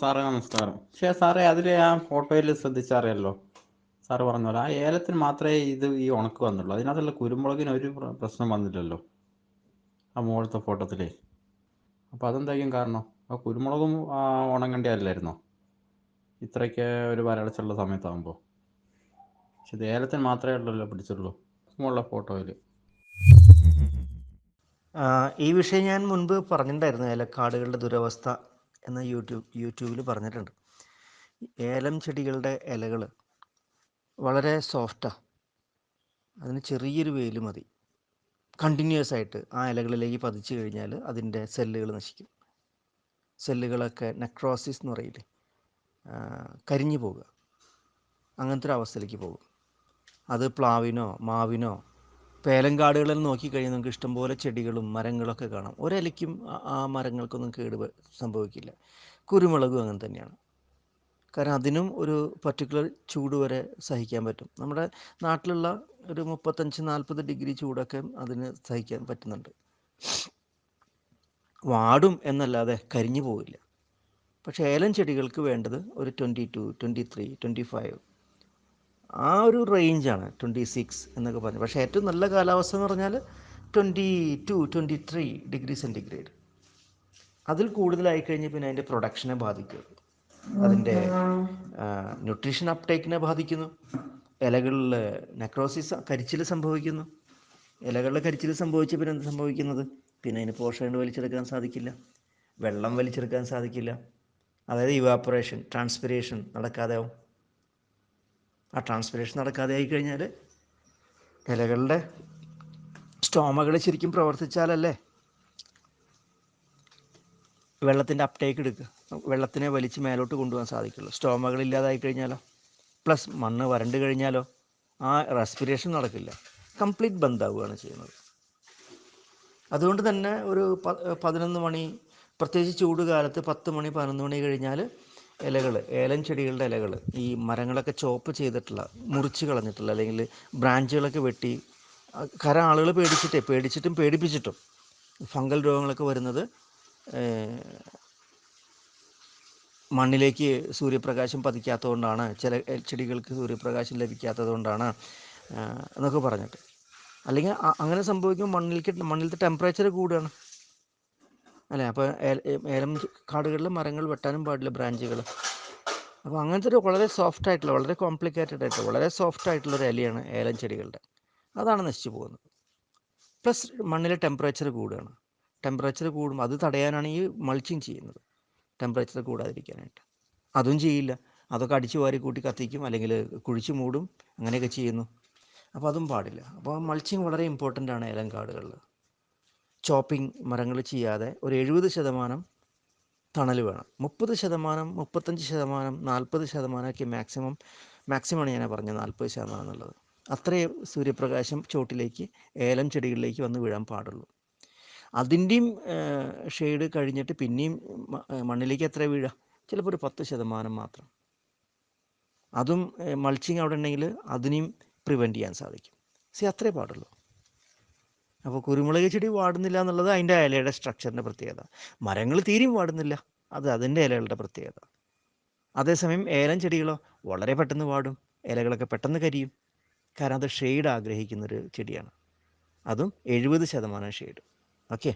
സാറേ നമസ്കാരം. പക്ഷേ സാറേ അതിലെ ആ ഫോട്ടോയിൽ ശ്രദ്ധിച്ചറിയല്ലോ സാറ് പറഞ്ഞ പോലെ ആ ഏലത്തിന് മാത്രമേ ഇത് ഈ ഉണക്ക് വന്നുള്ളൂ. അതിനകത്തുള്ള കുരുമുളകിന് ഒരു പ്രശ്നം വന്നില്ലല്ലോ ആ മുകളിലത്തെ ഫോട്ടോത്തിലേ. അപ്പോൾ അതെന്തായിരിക്കും കാരണം? ആ കുരുമുളകും ആ, ഉണങ്ങേണ്ടതല്ലായിരുന്നോ? ഇത്രയ്ക്ക് ഒരു വരൾച്ചുള്ള സമയത്താകുമ്പോൾ പക്ഷെ ഇത് ഏലത്തിന് മാത്രമേ ഉള്ളല്ലോ പിടിച്ചുള്ളൂ. മുകളിലെ ഫോട്ടോയിൽ ഈ വിഷയം ഞാൻ മുൻപ് പറഞ്ഞിട്ടുണ്ടായിരുന്നു ഏലക്കാടുകളുടെ ദുരവസ്ഥ. എന്ന യൂട്യൂബ് യൂട്യൂബിൽ പറഞ്ഞിട്ടുണ്ട്. ഏലം ചെടികളുടെ ഇലകൾ വളരെ സോഫ്റ്റാണ് അതിന് ചെറിയൊരു വെയിൽ മതി. കണ്ടിന്യൂസ് ആയിട്ട് ആ ഇലകളിലേക്ക് പതിച്ചു കഴിഞ്ഞാൽ അതിന്റെ സെല്ലുകൾ നശിക്കും. സെല്ലുകളൊക്കെ നെക്രോസിസ് എന്ന് പറയില്ലേ? കരിഞ്ഞു പോകുക അങ്ങനത്തെ ഒരു അവസ്ഥയിലേക്ക് പോകും. അത് പ്ലാവിനോ മാവിനോ പേലങ്കാടുകളിൽ നോക്കിക്കഴിഞ്ഞാൽ നമുക്ക് ഇഷ്ടംപോലെ ചെടികളും മരങ്ങളൊക്കെ കാണാം. ഒരലയ്ക്കും ആ- മരങ്ങൾക്കൊന്നും കേട് സംഭവിക്കില്ല. കുരുമുളകും അങ്ങനെ തന്നെയാണ്. കാരണം അതിനും ഒരു പർട്ടിക്കുലർ ചൂട് വരെ സഹിക്കാൻ പറ്റും. നമ്മുടെ നാട്ടിലുള്ള ഒരു മുപ്പത്തഞ്ച് നാൽപ്പത് ഡിഗ്രി ചൂടൊക്കെ അതിന് സഹിക്കാൻ പറ്റുന്നുണ്ട്. വാടും എന്നല്ലാതെ കരിഞ്ഞു പോവില്ല. പക്ഷേ ഏലം ചെടികൾക്ക് വേണ്ടത് ഒരു twenty two twenty three twenty five ആ ഒരു റേഞ്ചാണ് ട്വന്റി സിക്സ് എന്നൊക്കെ പറഞ്ഞു. പക്ഷേ ഏറ്റവും നല്ല കാലാവസ്ഥ എന്ന് പറഞ്ഞാൽ twenty two twenty three degree centigrade അതിൽ കൂടുതലായി കഴിഞ്ഞ് പിന്നെ അതിന്റെ പ്രൊഡക്ഷനെ ബാധിക്കും. അതിന്റെ ന്യൂട്രീഷൻ അപ്ടേക്കിനെ ബാധിക്കുന്നു. ഇലകളിൽ നെക്രോസിസ് കരിച്ചിൽ സംഭവിക്കുന്നു. ഇലകളിൽ കരിച്ചിൽ സംഭവിച്ച പിന്നെ എന്ത് സംഭവിക്കുന്നത്? പിന്നെ അതിന് പോഷകങ്ങൾ വലിച്ചെടുക്കാൻ സാധിക്കില്ല. വെള്ളം വലിച്ചെടുക്കാൻ സാധിക്കില്ല. അതായത് ഇവാപ്പറേഷൻ ട്രാൻസ്പിറേഷൻ നടക്കാതെ ആവും ആ ട്രാൻസ്പിറേഷൻ നടക്കാതെ ആയിക്കഴിഞ്ഞാൽ ഇലകളുടെ സ്റ്റോമകൾ ശരിക്കും പ്രവർത്തിച്ചാലല്ലേ? വെള്ളത്തിന്റെ അപ്ടേക്ക് എടുക്കുക. വെള്ളത്തിനെ വലിച്ച് മേലോട്ട് കൊണ്ടുപോകാൻ സാധിക്കുള്ളൂ. സ്റ്റോമകൾ ഇല്ലാതായി കഴിഞ്ഞാലോ? പ്ലസ് മണ്ണ് വരണ്ട് കഴിഞ്ഞാലോ? ആ റെസ്പിറേഷൻ നടക്കില്ല. കംപ്ലീറ്റ് ബന്ധാവുകയാണ് ചെയ്യുന്നത്. അതുകൊണ്ട് തന്നെ ഒരു പതിനൊന്ന് മണി പ്രത്യേകിച്ച് ചൂട് കാലത്ത് പത്ത് മണി പതിനൊന്ന് മണി കഴിഞ്ഞാൽ ഇലകൾ ഏലം ചെടികളുടെ ഇലകൾ ഈ മരങ്ങളൊക്കെ ചോപ്പ് ചെയ്തിട്ടുള്ള മുറിച്ച് കളഞ്ഞിട്ടുള്ള അല്ലെങ്കിൽ ബ്രാഞ്ചുകളൊക്കെ വെട്ടി കര ആളുകൾ പേടിച്ചിട്ടേ പേടിച്ചിട്ടും പേടിപ്പിച്ചിട്ടും ഫംഗൽ രോഗങ്ങളൊക്കെ വരുന്നത് മണ്ണിലേക്ക് സൂര്യപ്രകാശം പതിക്കാത്തതുകൊണ്ടാണ് ചില ചെടികൾക്ക് സൂര്യപ്രകാശം ലഭിക്കാത്തത് കൊണ്ടാണ് എന്നൊക്കെ പറഞ്ഞിട്ട്. അല്ലെങ്കിൽ അങ്ങനെ സംഭവിക്കുമ്പോൾ മണ്ണിലേക്ക് മണ്ണിലത്തെ ടെമ്പറേച്ചർ കൂടുകയാണ് അല്ലേ? അപ്പോൾ ഏലം കാടുകളിൽ മരങ്ങൾ വെട്ടാനും പാടില്ല ബ്രാഞ്ചുകൾ അപ്പോൾ അങ്ങനത്തെ ഒരു വളരെ സോഫ്റ്റ് ആയിട്ടുള്ള വളരെ കോംപ്ലിക്കേറ്റഡ് ആയിട്ടുള്ള വളരെ സോഫ്റ്റ് ആയിട്ടുള്ള ഒരു ഇലയാണ് ഏലം ചെടികളുടെ. അതാണ് നശിച്ചു പോകുന്നത്. പ്ലസ് മണ്ണിലെ ടെമ്പറേച്ചർ കൂടുകയാണ്. ടെമ്പറേച്ചർ കൂടും അത് തടയാനാണ് ഈ മൾച്ചിങ് ചെയ്യുന്നത്. ടെമ്പറേച്ചർ കൂടാതിരിക്കാനായിട്ട്. അതും ചെയ്യില്ല. അതൊക്കെ അടിച്ചു വാരി കൂട്ടി കത്തിക്കും അല്ലെങ്കിൽ കുഴിച്ചു മൂടും അങ്ങനെയൊക്കെ ചെയ്യുന്നു. അപ്പോൾ അതും പാടില്ല. അപ്പോൾ മൾച്ചിങ് വളരെ ഇമ്പോർട്ടന്റ് ആണ് ഏലം കാടുകളിൽ ചോപ്പിംഗ് മരങ്ങൾ ചെയ്യാതെ ഒരു എഴുപത് ശതമാനം തണൽ വേണം. മുപ്പത് ശതമാനം മുപ്പത്തഞ്ച് ശതമാനം നാൽപ്പത് ശതമാനമൊക്കെ മാക്സിമം മാക്സിമമാണ് ഞാൻ പറഞ്ഞത് നാൽപ്പത് ശതമാനം എന്നുള്ളത്. അത്രയും സൂര്യപ്രകാശം ചോട്ടിലേക്ക് ഏലം ചെടികളിലേക്ക് വന്ന് വീഴാൻ പാടുള്ളൂ. അതിന്റെയും ഷെയ്ഡ് കഴിഞ്ഞിട്ട് പിന്നെയും മണ്ണിലേക്ക് എത്ര വീഴുക ചിലപ്പോൾ ഒരു പത്ത് ശതമാനം മാത്രം. അതും മൾച്ചിങ് അവിടെ ഉണ്ടെങ്കിൽ അതിനെയും പ്രിവെന്റ് ചെയ്യാൻ സാധിക്കും. സി അത്രേ പാടുള്ളൂ. അപ്പോൾ കുരുമുളക് ചെടി വാടുന്നില്ല എന്നുള്ളത് അതിന്റെ ഇലയുടെ സ്ട്രക്ചറിന്റെ പ്രത്യേകത. മരങ്ങൾ തീരെയും വാടുന്നില്ല. അത് അതിന്റെ ഇലകളുടെ പ്രത്യേകത. അതേസമയം ഏലം ചെടികളോ വളരെ പെട്ടെന്ന് വാടും. ഇലകളൊക്കെ പെട്ടെന്ന് കരിയും. കാരണം അത് ഷെയ്ഡ് ആഗ്രഹിക്കുന്നൊരു ചെടിയാണ്. അതും എഴുപത് ശതമാനം ഷെയ്ഡ് ഓക്കെ